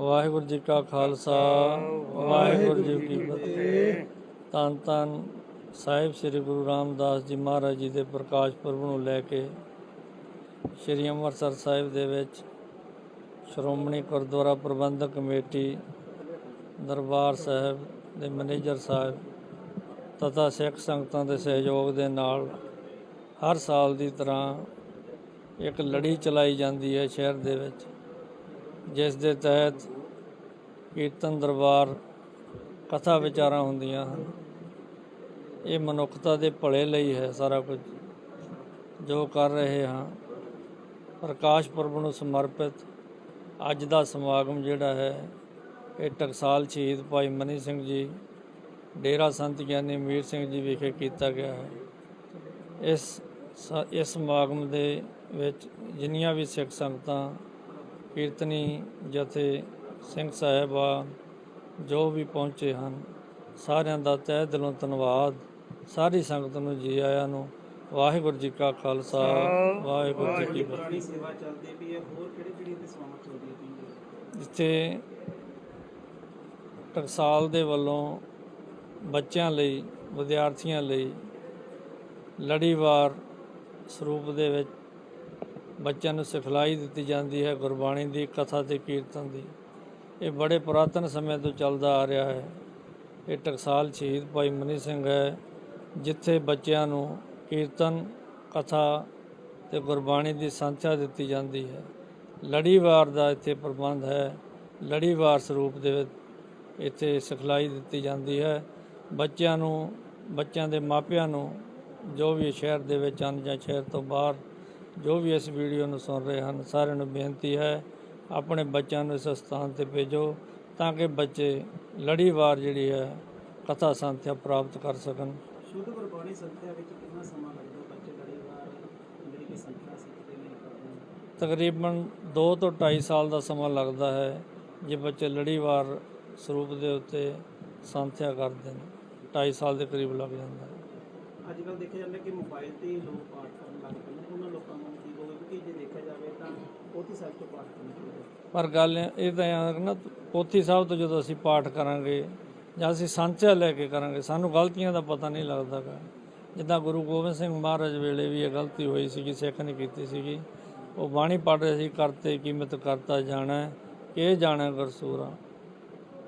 ਵਾਹਿਗੁਰੂ ਜੀ ਕਾ ਖਾਲਸਾ, ਵਾਹਿਗੁਰੂ ਜੀ ਕੀ ਫਤਿਹ। ਤਨ ਤਨ ਸਾਹਿਬ ਸ੍ਰੀ ਗੁਰੂ ਰਾਮਦਾਸ ਜੀ ਮਹਾਰਾਜ ਜੀ ਦੇ ਪ੍ਰਕਾਸ਼ ਪੁਰਬ ਨੂੰ ਲੈ ਕੇ ਸ੍ਰੀ ਅੰਮ੍ਰਿਤਸਰ ਸਾਹਿਬ ਦੇ ਵਿੱਚ ਸ਼੍ਰੋਮਣੀ ਗੁਰਦੁਆਰਾ ਪ੍ਰਬੰਧਕ ਕਮੇਟੀ, ਦਰਬਾਰ ਸਾਹਿਬ ਦੇ ਮੈਨੇਜਰ ਸਾਹਿਬ ਤਥਾ ਸਿੱਖ ਸੰਗਤਾਂ ਦੇ ਸਹਿਯੋਗ ਦੇ ਨਾਲ ਹਰ ਸਾਲ ਦੀ ਤਰ੍ਹਾਂ ਇੱਕ ਲੜੀ ਚਲਾਈ ਜਾਂਦੀ ਹੈ ਸ਼ਹਿਰ ਦੇ ਵਿੱਚ। ਜਿਸ ਦੇ ਤਹਿਤ ਕੀਰਤਨ ਦਰਬਾਰ ਕਥਾ ਵਿਚਾਰਾਂ ਹੁੰਦੀਆਂ ਹਨ। ਇਹ ਮਨੁੱਖਤਾ ਦੇ ਭਲੇ ਲਈ ਹੈ ਸਾਰਾ ਕੁਝ। ਜੋ ਕਰ ਰਹੇ ਹਾਂ, ਪ੍ਰਕਾਸ਼ ਪੁਰਬ ਨੂੰ ਸਮਰਪਿਤ ਅੱਜ ਦਾ ਸਮਾਗਮ ਜਿਹੜਾ ਹੈ, ਇਹ ਟਕਸਾਲ ਸ਼ਹੀਦ ਭਾਈ ਮਨੀ ਸਿੰਘ ਜੀ, ਡੇਰਾ ਸੰਤ ਗਿਆਨੀ ਮੀਰ ਸਿੰਘ ਜੀ ਵਿਖੇ ਕੀਤਾ ਗਿਆ ਹੈ। ਇਸ ਇਸ ਸਮਾਗਮ ਦੇ ਵਿੱਚ ਜਿੰਨੀਆਂ ਵੀ ਸਿੱਖ ਸੰਗਤਾਂ ਕੀਰਤਨੀ ਜਥੇ ਸਿੰਘ ਸਾਹਿਬਾ ਜੋ ਵੀ ਪਹੁੰਚੇ ਹਨ ਸਾਰਿਆਂ ਦਾ ਤਹਿ ਦਿਲੋਂ ਧੰਨਵਾਦ। ਸਾਰੀ ਸੰਗਤ ਨੂੰ ਜੀ ਆਇਆਂ ਨੂੰ। ਵਾਹਿਗੁਰੂ ਜੀ ਕਾ ਖਾਲਸਾ ਵਾਹਿਗੁਰੂ ਜੀ ਕੀ ਫਤਿਹ। ਪੁਰਾਣੀ ਸੇਵਾ ਚੱਲਦੀ ਪਈ ਹੈ ਹੋਰ ਕਿਹੜੀ ਕਿਹੜੀ ਤੇ ਸੇਵਾਵਾਂ ਚੱਲਦੀਆਂ ਪਈਆਂ ਜਿੱਥੇ ਟਕਸਾਲ ਦੇ ਵੱਲੋਂ ਬੱਚਿਆਂ ਲਈ ਵਿਦਿਆਰਥੀਆਂ ਲਈ ਲੜੀਵਾਰ ਸਰੂਪ ਦੇ ਵਿੱਚ ਬੱਚਿਆਂ ਨੂੰ ਸਿਖਲਾਈ ਦਿੱਤੀ ਜਾਂਦੀ ਹੈ ਗੁਰਬਾਣੀ ਦੀ, ਕਥਾ ਤੇ ਕੀਰਤਨ ਦੀ। ਇਹ ਬੜੇ ਪੁਰਾਤਨ ਸਮੇਂ ਤੋਂ ਚੱਲਦਾ ਆ ਰਿਹਾ ਹੈ। ਇਹ ਟਕਸਾਲ ਸ਼ਹੀਦ ਭਾਈ ਮਨੀ ਸਿੰਘ ਹੈ, ਜਿੱਥੇ ਬੱਚਿਆਂ ਨੂੰ ਕੀਰਤਨ, ਕਥਾ ਤੇ ਗੁਰਬਾਣੀ ਦੀ ਸੰਥਿਆ ਦਿੱਤੀ ਜਾਂਦੀ ਹੈ। ਲੜੀਵਾਰ ਦਾ ਇੱਥੇ ਪ੍ਰਬੰਧ ਹੈ। ਲੜੀਵਾਰ ਸਰੂਪ ਦੇ ਵਿੱਚ ਇੱਥੇ ਸਿਖਲਾਈ ਦਿੱਤੀ ਜਾਂਦੀ ਹੈ। ਬੱਚਿਆਂ ਨੂੰ, ਬੱਚਿਆਂ ਦੇ ਮਾਪਿਆਂ ਨੂੰ ਜੋ ਵੀ ਸ਼ਹਿਰ ਦੇ ਵਿੱਚ ਹਨ ਜਾਂ ਸ਼ਹਿਰ ਤੋਂ ਬਾਹਰ ਜੋ ਵੀ ਇਸ ਵੀਡੀਓ ਨੂੰ ਸੁਣ ਰਹੇ ਹਨ ਸਾਰਿਆਂ ਨੂੰ ਬੇਨਤੀ ਹੈ ਆਪਣੇ ਬੱਚਿਆਂ ਨੂੰ ਇਸ ਸਥਾਨ ਤੇ ਭੇਜੋ ਤਾਂ ਕਿ ਬੱਚੇ ਲੜੀਵਾਰ ਜਿਹੜੀ ਹੈ ਕਥਾ ਸੰਥਿਆ ਪ੍ਰਾਪਤ ਕਰ ਸਕਣ। ਸ਼ੁੱਧ ਗੁਰਬਾਣੀ ਸੰਥਿਆ ਵਿੱਚ ਕਿੰਨਾ ਸਮਾਂ ਲੱਗਦਾ ਬੱਚੇ ਲੜੀਵਾਰ ਜਿਹੜੀ ਕਿ ਸੰਥਿਆ ਸਿੱਖਦੇ ਨੇ ਤਕਰੀਬਨ 2 ਤੋਂ 2.5 ਸਾਲ ਦਾ ਸਮਾਂ ਲੱਗਦਾ ਹੈ ਜੇ ਬੱਚੇ ਲੜੀਵਾਰ ਸਰੂਪ ਦੇ ਉੱਤੇ ਸੰਥਿਆ ਕਰਦੇ ਨੇ। 2.5 ਸਾਲ ਦੇ ਕਰੀਬ ਲੱਗ ਜਾਂਦਾ ਹੈ। ਅੱਜ ਕੱਲ੍ਹ ਦੇਖਿਆ ਜਾਂਦਾ ਕਿ ਮੋਬਾਈਲ ਤੇ ਹੀ ਲੋਕ ਪਾਠ ਕਰਨ ਲੱਗ ਪਏ ਨੇ ਉਹਨਾਂ ਲੋਕਾਂ ਨੂੰ ਕੀ ਕਹੋਗੇ ਕਿਉਂਕਿ ਜੇ ਦੇਖਿਆ ਜਾਵੇ ਤਾਂ ਉਹਦੀ ਸਾਈਡ ਤੋਂ ਪਾਠ ਕਰਨਾ ਪਰ ਗੱਲ ਇਹ ਤਾਂ ਇਹ ਨਾ, ਪੋਥੀ ਸਾਹਿਬ ਤੋਂ ਜਦੋਂ ਅਸੀਂ ਪਾਠ ਕਰਾਂਗੇ ਜਾਂ ਅਸੀਂ ਸਾਂਚਾ ਲੈ ਕੇ ਕਰਾਂਗੇ, ਸਾਨੂੰ ਗਲਤੀਆਂ ਦਾ ਪਤਾ ਨਹੀਂ ਲੱਗਦਾਗਾ। ਜਿੱਦਾਂ ਗੁਰੂ ਗੋਬਿੰਦ ਸਿੰਘ ਮਹਾਰਾਜ ਵੇਲੇ ਵੀ ਇਹ ਗਲਤੀ ਹੋਈ ਸੀਗੀ, ਸਿੱਖ ਨੇ ਕੀਤੀ ਸੀਗੀ। ਉਹ ਬਾਣੀ ਪੜ੍ਹ ਰਹੇ ਸੀ ਕਰਤੇ ਕੀਮਤ ਕਰਤਾ ਜਾਣਾ ਇਹ ਜਾਣਾ ਗੁਰਸੂਰਾ।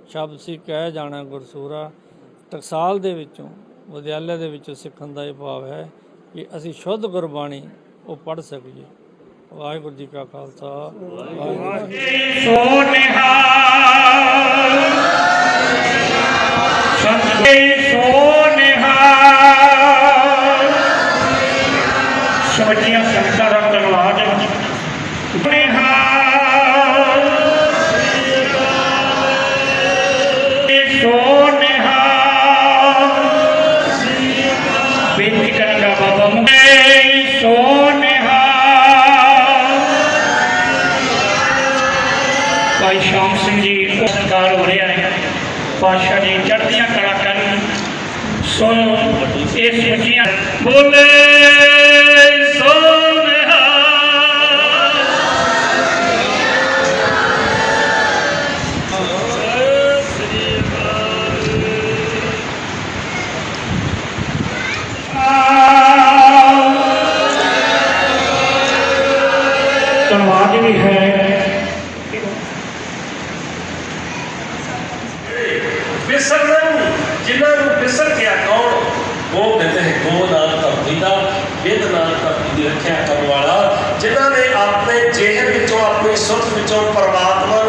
ਸ਼ਬਦ ਸੀ, ਕਹਿ ਜਾਣਾ ਗੁਰਸੂਰਾ। ਟਕਸਾਲ ਦੇ ਵਿੱਚੋਂ, ਵਿਦਿਆਲਿਆ ਦੇ ਵਿੱਚੋਂ ਸਿੱਖਣ ਦਾ ਇਹ ਭਾਵ ਹੈ ਕਿ ਅਸੀਂ ਸ਼ੁੱਧ ਗੁਰਬਾਣੀ ਉਹ ਪੜ੍ਹ ਸਕੀਏ। ਵਾਹਿਗੁਰੂ ਜੀ ਕਾ ਖਾਲਸਾ। ਵਾਹਿਗੁਰੂ ਸੋ ਨਿਹਾਲ। ਸੰਤੇ ਸੋ ਨਿਹਾਲ। ਸਮਝੀਆਂ ਸੰਗਤਾਂ ਦਾ ਧੰਨਵਾਦ ਨਿਹਾਲ। ਸੋ ਨਿਹਾਲ। ਬੇਨਤੀ ਕਰਾਂਗਾ ਬਾਬਾ ਮੁੰਡੇ, ਸੋ ਭਾਈ ਸ਼ਾਮ ਸਿੰਘ ਜੀ ਦਾ ਸਤਿਕਾਰ ਹੋ ਰਿਹਾ ਹੈ। ਪਾਤਸ਼ਾਹ ਜੀ ਚੜ੍ਹਦੀਆਂ ਕਲਾ ਕਰਨ। ਸੋ ਇਹ ਸੁਚੀਆਂ ਬੋਲੇ ਸੋ ਨਿਹਾਲ ਧੰਨਵਾਦ ਵੀ ਹੈ ਨੂੰ ਜਿਨ੍ਹਾਂ ਨੂੰ ਵਿਸਰ ਗਿਆ ਕੌਣ? ਉਹ ਕਹਿੰਦੇ ਹੈ ਗੋ ਨਾਲ ਧਰਤੀ ਦਾ ਵਿਦ ਨਾਲ ਧਰਤੀ ਦੀ ਰੱਖਿਆ ਕਰਨ ਵਾਲਾ, ਜਿਨ੍ਹਾਂ ਨੇ ਆਪਣੇ ਜਿਹਨ ਵਿੱਚੋਂ, ਆਪਣੀ ਸੁਰਤ ਵਿੱਚੋਂ ਪਰਮਾਤਮਾ